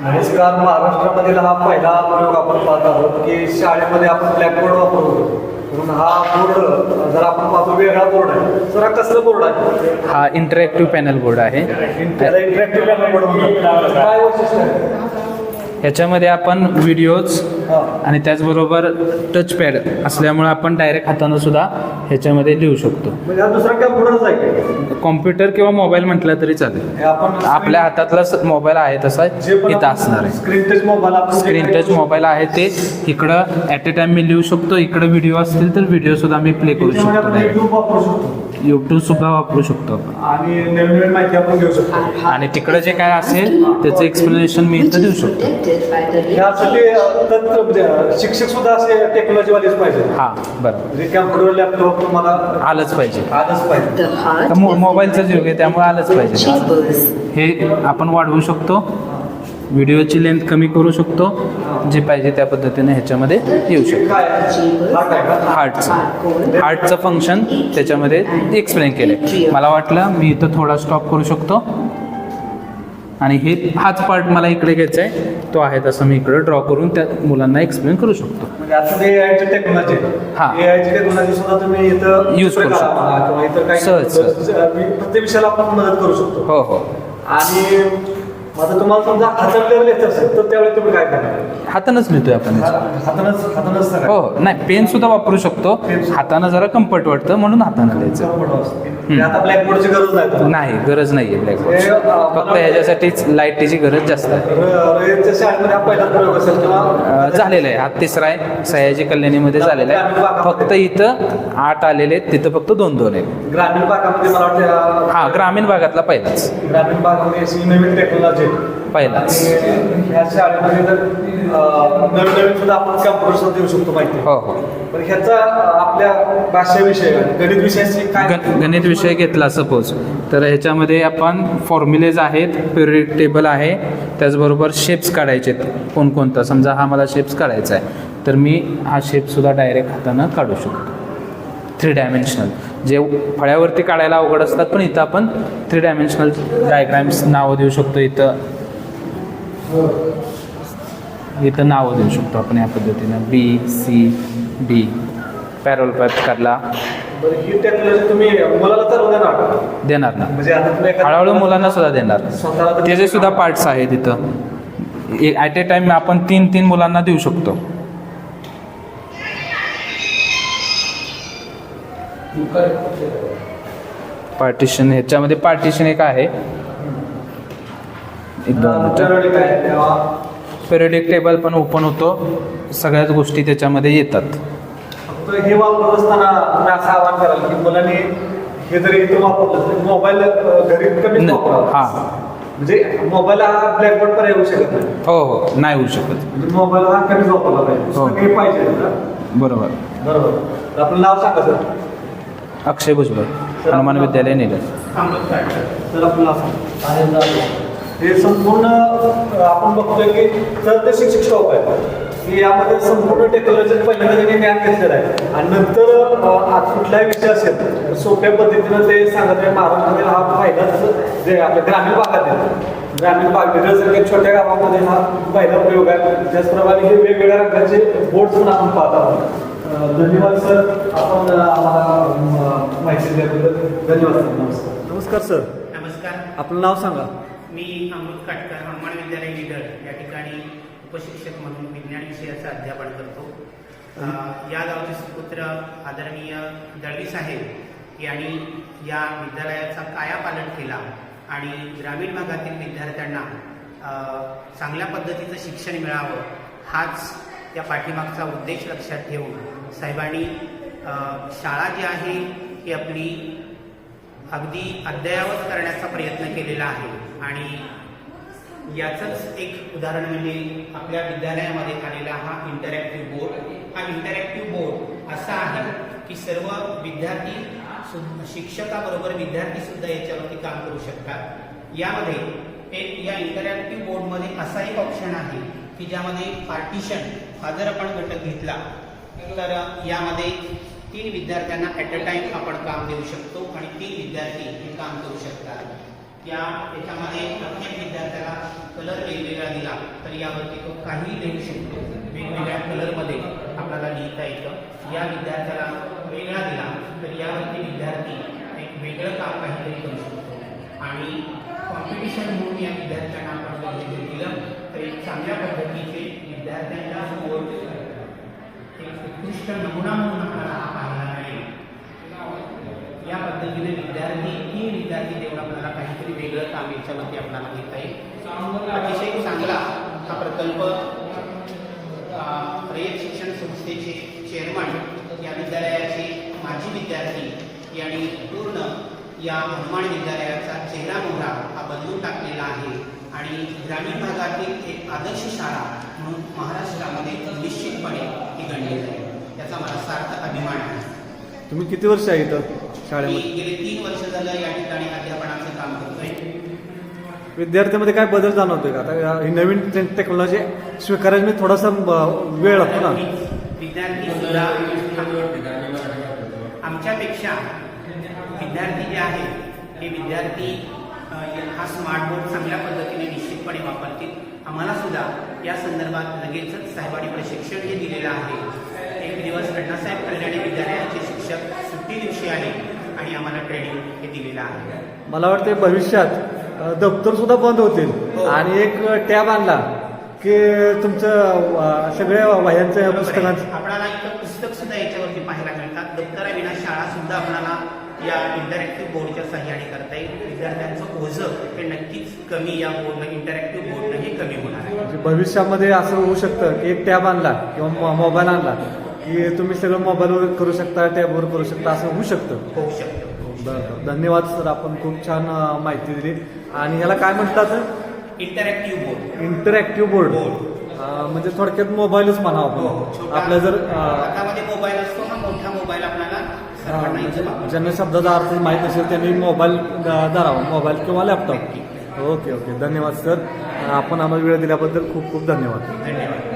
नमस्कार महाराष्ट्रामधील हा पहिला प्रयोग आपण पाहत आहोत की शाळेमध्ये आपण ब्लॅकबोर्ड वापरतो. म्हणून हा बोर्ड जर आपण पाहतो वेगळा बोर्ड आहे. तर हा कसला बोर्ड आहे? हा इंटरॅक्टिव्ह पॅनल बोर्ड आहे. त्याला इंटरॅक्टिव्ह बोर्ड म्हणतात काय वैशिष्ट्य आहे? ह्याच्यामध्ये आपण व्हिडिओज. आणि त्याचबरोबर टच पॅड असल्यामुळे आपण डायरेक्ट हातानं सुद्धा ह्याच्यामध्ये लिहू शकतो. का? म्हणजे? कॉम्प्युटर किंवा मोबाईल म्हटलं तरी चालेल. आपण आपल्या हातातला मोबाईल आहे तसा इथं असणार आहे. स्क्रीन टच मोबाईल आहे ते इकडं ॲट ए टाइम मी लिहू शकतो इकडं व्हिडिओ असतील तर व्हिडिओ सुद्धा मी प्ले करू शकतो. यूट्यूब सुद्धा वापरू शकतो आपण. आणि नवीन नवीन माहिती आपण घेऊ शकतो. आणि तिकडं जे काय असेल त्याचं एक्सप्लेनेशन मी इथं देऊ शकतो. यासाठी तंत्र म्हणजे शिक्षक सुद्धा असे टेक्नॉलॉजीवालेच पाहिजे. हां बरं. म्हणजे कॅम्प्युटर लॅपटॉप तुम्हाला आलंच पाहिजे. आलंच पाहिजे. मो- मोबाईलचं युग आहे त्यामुळे आलंच पाहिजे. हे आपण वाढवू शकतो. व्हिडिओची लेंथ कमी करू शकतो जे पाहिजे त्या पद्धतीने ह्याच्यामध्ये येऊ शकतो. हार्टचं हार्टचं फंक्शन त्याच्यामध्ये एक्सप्लेन केलं मला वाटलं मी इथं थोडा स्टॉप करू शकतो. आणि हे हाच पार्ट मला इकडे घ्यायचा आहे. तो आहे तसं मी इकडे ड्रॉ करून त्या मुलांना एक्सप्लेन करू शकतो. म्हणजे आता ते एआयची टेक्नॉलॉजी हा. एआयची टेक्नॉलॉजी सुद्धा तुम्ही इथं Use करू चित्रकला शकतो. म्हणा किंवा इतर काही सहज, सहज. प्रत्येक विषयाला आपण मदत करू शकतो. हो हो. आणि आता तुम्हाला समजा लिहायचं असेल तर त्यावेळी तुम्ही काय करणार? हातानंच लिहितोय आपण हातानच हातानच सांगा. हो हो नाही पेन सुद्धा वापरू शकतो. हातानं जरा कम्फर्ट वाटतं म्हणून हातानं लिहायचं. असतं. म्हणजे आता ब्लॅकबोर्डची गरज नाही. नाही गरज नाही आहे हे, ब्लॅकबोर्ड अं, फक्त मला- ह्याच्यासाठीच लाईटीची गरज जास्त आहे. र- रयतच्या शाळेमध्ये हा पहिला प्रयोग असेल किंवा अं, झालेलं आहे. हा तिसरा आहे. सयाजी कल्याणीमध्ये झालेला आहे. फक्त इथं आठ आलेले आहेत. तिथं फक्त दोन दोन आहेत. ग्रामीण भागामध्ये मला वाटतं हा ग्रामीण भागातला पहिलाच. ग्रामीण भागामध्ये अशी नवीन टेक्नॉलॉजी. पहिलाच. आणि ह्या शाळेमध्ये जर अं, नवीन नवीन सुद्धा आपण कॅम्प्युटर सुद्धा देऊ शकतो माहिती. हो हो. पण ह्याचा अं, आपल्या भाषा विषय गणित विषयाशी काय गण गणित विषय घेतला सपोज तर ह्याच्यामध्ये आपण फॉर्म्युलेज आहेत पिरियड टेबल आहे त्याचबरोबर शेप्स काढायचे आहेत. कोणकोणता? समजा हा मला शेप्स काढायचा आहे. तर मी हा शेपसुद्धा डायरेक्ट हातानं काढू शकतो. थ्री डायमेन्शनल जे फळ्यावरती काढायला अवघड असतात पण इथं आपण थ्री डायमेन्शनल डायग्राम्स नावं देऊ शकतो. इथं इथं नावं देऊ शकतो आपण या पद्धतीनं. बी सी डी पॅरोल पॅप काढला. देणार ना. म्हणजे हळूहळू मुलांना सुद्धा देणार. त्याचे सुद्धा पार्ट्स आहेत इथं. ॲट ए टाइम आपण तीन तीन मुलांना देऊ शकतो. पार्टिशन ह्याच्यामध्ये पार्टिशन एक आहे. एक दोन टेबल पण ओपन होतो. सगळ्याच गोष्टी त्याच्यामध्ये येतात. हे वापरत असताना तुम्ही असं आवाहन कराल की मुलांनी हे जरी इथं वापरलं मोबाईल घरी कमी हां. म्हणजे मोबाईल हा ब्लॅकबोर्ड पर्याय होऊ शकत नाही. हो हो. नाही होऊ शकत. म्हणजे मोबाईल हा कमीच वापरला पाहिजे. हो. पाहिजे बरोबर. बरोबर. आपलं नाव सांगा सर. अक्षय भुजबळ हनुमान विद्यालय निलय. तर हे संपूर्ण आपण बघतोय की तर ते शिक्षक शॉप आहे. की यामध्ये संपूर्ण टेक्नॉलॉजी पहिल्यांदा त्यांनी ज्ञान घेतलेलं आहे. आणि नंतर आज कुठलाही विषय असेल सोप्या पद्धतीनं ते सांगत आहे. महाराष्ट्रातील हा पहिलाच जे आपल्या ग्रामीण भागात आहे. ग्रामीण भाग सारख्या छोट्या गावामध्ये हा पहिला प्रयोग आहे. त्याचप्रमाणे हे वेगवेगळ्या रंगाचे बोर्ड पण आपण पाहत आहोत. धन्यवाद सर. आपण आम्हाला माहिती दिल्याबद्दल धन्यवाद सर. नमस्कार. नमस्कार सर. नमस्कार. आपलं नाव सांगा. मी अमृत काटकर हनुमान विद्यालय लीडर या ठिकाणी उपशिक्षक म्हणून विज्ञान विषयाचं अध्यापन करतो. या गावचे सुपुत्र आदरणीय दळवी साहेब यांनी या विद्यालयाचा कायापालट केला आणि ग्रामीण भागातील विद्यार्थ्यांना चांगल्या पद्धतीचं शिक्षण मिळावं हाच त्या पाठीमागचा उद्देश लक्षात ठेवून साहेबांनी शाळा जी आहे ही आपली अगदी अद्ययावत करण्याचा प्रयत्न केलेला आहे. आणि याचंच एक उदाहरण म्हणजे आपल्या विद्यालयामध्ये आलेला हा इंटरॅक्टिव्ह बोर्ड हा इंटरॅक्टिव्ह बोर्ड असा आहे की सर्व विद्यार्थी सु- शिक्षकाबरोबर विद्यार्थी सुद्धा याच्यावरती काम करू शकतात. यामध्ये एक या इंटरॅक्टिव्ह बोर्डमध्ये असा एक ऑप्शन आहे की ज्यामध्ये पार्टिशन हा जर आपण घटक घेतला तर यामध्ये तीन विद्यार्थ्यांना ॲट अ टाइम आपण काम देऊ शकतो आणि तीन विद्यार्थी हे काम करू शकतात. या याच्यामध्ये प्रत्येक विद्यार्थ्याला कलर वेगवेगळा दिला तर यावरती तो काही लिहू शकतो. वेगवेगळ्या कलरमध्ये आपल्याला लिहिता येतं. या विद्यार्थ्याला वेगळा दिला तर यावरती विद्यार्थी एक वेगळं काम काहीतरी करू शकतो. आणि कॉम्पिटिशन म्हणून या विद्यार्थ्यांना आपण दिलं तर एक चांगल्या पद्धतीचे विद्यार्थ्यांना उत्कृष्ट नमुना म्हणून आपल्याला हा पाहायला मिळेल. या पद्धतीने विद्यार्थी तीन विद्यार्थी देऊन आपल्याला काहीतरी वेगळं काम याच्यावरती आपल्याला घेता येईल. अतिशय चांगला हा प्रकल्प रयत शिक्षण संस्थेचे चेअरमन या विद्यालयाचे माजी विद्यार्थी यांनी पूर्ण या हनुमान विद्यालयाचा चेहरा मोहरा हा बदलून टाकलेला आहे. आणि ग्रामीण भागातील एक आदर्श शाळा म्हणून महाराष्ट्रामध्ये निश्चितपणे ही गणली जाईल. याचा मला सार्थ अभिमान आहे. तुम्ही किती वर्ष आहे इथं शाळेमध्ये? गेले तीन वर्ष झालं या ठिकाणी अध्यापनाचं काम करतोय. विद्यार्थ्यामध्ये काय बदल जाणवतोय का? आता ही नवीन टेक्नॉलॉजी स्वीकारायला मी थोडासा वेळ लागतो ना? विद्यार्थी सुद्धा आमच्यापेक्षा विद्यार्थी जे आहेत हे विद्यार्थी हा स्मार्ट बोर्ड चांगल्या पद्धतीने निश्चितपणे वापरतील. आम्हाला सुद्धा या संदर्भात लगेचच साहेबांनी प्रशिक्षण हे दिलेलं आहे. एक दिवस अण्णासाहेब कल्याणी विद्यालयाचे शिक्षक सुट्टी दिवशी आले आणि आम्हाला ट्रेनिंग हे दिलेलं आहे. मला वाटते भविष्यात दप्तर सुद्धा बंद होतील. हो. आणि एक टॅब आणला की तुमचं सगळ्या वह्यांचं. पुस्तकांचं आपल्याला इथं पुस्तक सुद्धा याच्यावरती पाहायला मिळतात. दप्तराविना शाळा सुद्धा आपल्याला या इंटरॅक्टिव्ह बोर्डच्या सहाय्याने करता येईल. विद्यार्थ्यांचं ओझं हे नक्कीच कमी या बोर्डनं इंटरॅक्टिव्ह बोर्डनं हे कमी होणार आहे. म्हणजे भविष्यामध्ये असं होऊ शकतं की एक टॅब आणला किंवा मोबाईल आणला. की तुम्ही सगळं मोबाईलवर करू शकता टॅबवर करू शकता असं होऊ शकतं. होऊ शकतं बरं. धन्यवाद सर आपण खूप छान अं, माहिती दिली. आणि ह्याला काय म्हणतात interactive board interactive board board. म्हणजे थोडक्यात मोबाईलच म्हणा हो, आपण छोटा आपल्या जर अं, हातामध्ये मोबाईल असतो हा मोठा मोबाईल आपल्याला सर्वांना इथं वापरता ज्यांना शब्दाचा अर्थ माहीत असेल त्यांनी मोबाईल धरावा. मोबाईल किंवा लॅपटॉप ओके ओके. धन्यवाद सर. आपण आम्हाला वेळ दिल्याबद्दल खूप खूप धन्यवाद. धन्यवाद.